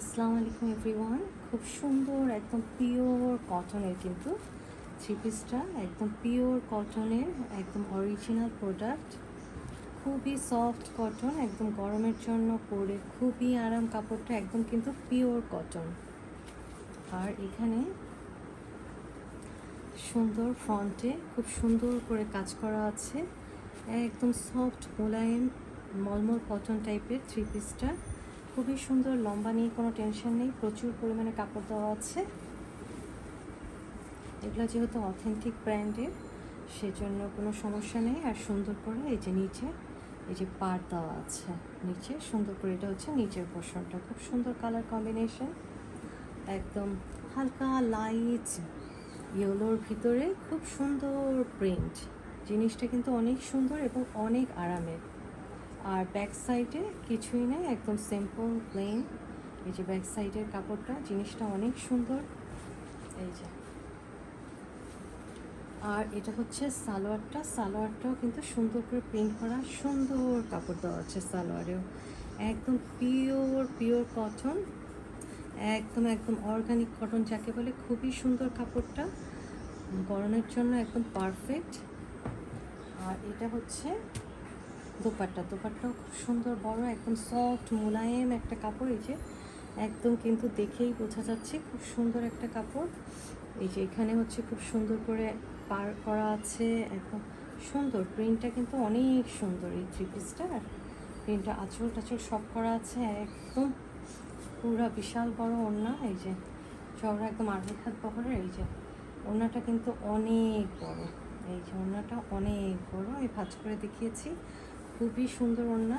আসসালামু আলাইকুম এভরিওয়ান। খুব সুন্দর, একদম পিওর কটনের কিন্তু থ্রি পিসটা একদম পিওর কটনের একদম অরিজিনাল প্রোডাক্ট খুবই সফট কটন একদম গরমের জন্য পরে খুবই আরাম কাপড়টা, একদম কিন্তু পিওর কটন আর এখানে সুন্দর ফ্রন্টে খুব সুন্দর করে কাজ করা আছে। একদম সফট মোলায়েম, মলমল কটন টাইপের থ্রি পিসটা খুবই সুন্দর, লম্বা নিয়ে কোনো টেনশন নেই, প্রচুর পরিমাণে কাপড় দেওয়া আছে। এগুলো যেহেতু অথেন্টিক ব্র্যান্ডের সেজন্য কোনো সমস্যা নেই। আর সুন্দর করে এই যে নিচে, এই যে পার দেওয়া আছে, নিচে সুন্দর করে, এটা হচ্ছে নিচের পোর্শনটা খুব সুন্দর কালার কম্বিনেশন একদম হালকা লাইট ইয়েলোর ভিতরে, খুব সুন্দর প্রিন্ট জিনিসটা কিন্তু অনেক সুন্দর এবং অনেক আরামের। আর ব্যাক সাইডে কিছুই নেই, একদম সিম্পল প্লেন এই যে ব্যাক সাইডের কাপড়টা, জিনিসটা অনেক সুন্দর। এই যে। আর এটা হচ্ছে সালোয়ারটা। সালোয়ারটাও কিন্তু সুন্দর করে প্রিন্ট করা, সুন্দর কাপড় দেওয়া আছে সালোয়ারেও। একদম পিওর পিওর কটন একদম একদম অর্গানিক কটন যাকে বলে খুবই সুন্দর কাপড়টা। গরমের জন্য একদম পারফেক্ট আর এটা হচ্ছে দোপাট্টা, দোপাট্টাও খুব সুন্দর, বড়, একদম সফট মোলায়েম একটা কাপড় এই যে। একদম কিন্তু দেখেই বোঝা যাচ্ছে খুব সুন্দর একটা কাপড়। এই যে এখানে হচ্ছে খুব সুন্দর করে পার করা আছে, একদম সুন্দর। প্রিন্টটা কিন্তু অনেক সুন্দর এই থ্রি পিসটার প্রিন্টটা আঁচল টাচল সব করা আছে, একদম পুরা বিশাল বড় ওড়না, এই যে চওড়া একদম আড়াই হাত বহরের, এই যে ওড়নাটা কিন্তু অনেক বড়। এই যে ওড়নাটা অনেক বড়, আমি ভাজ করে দেখিয়েছি। খুবই সুন্দর ওড়না